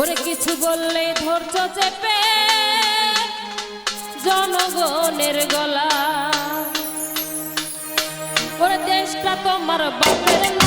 ওরে কিছু বললে ধৈর্য চেপে জনগণের গলা। ওরে দেশটা তোমার বাপের না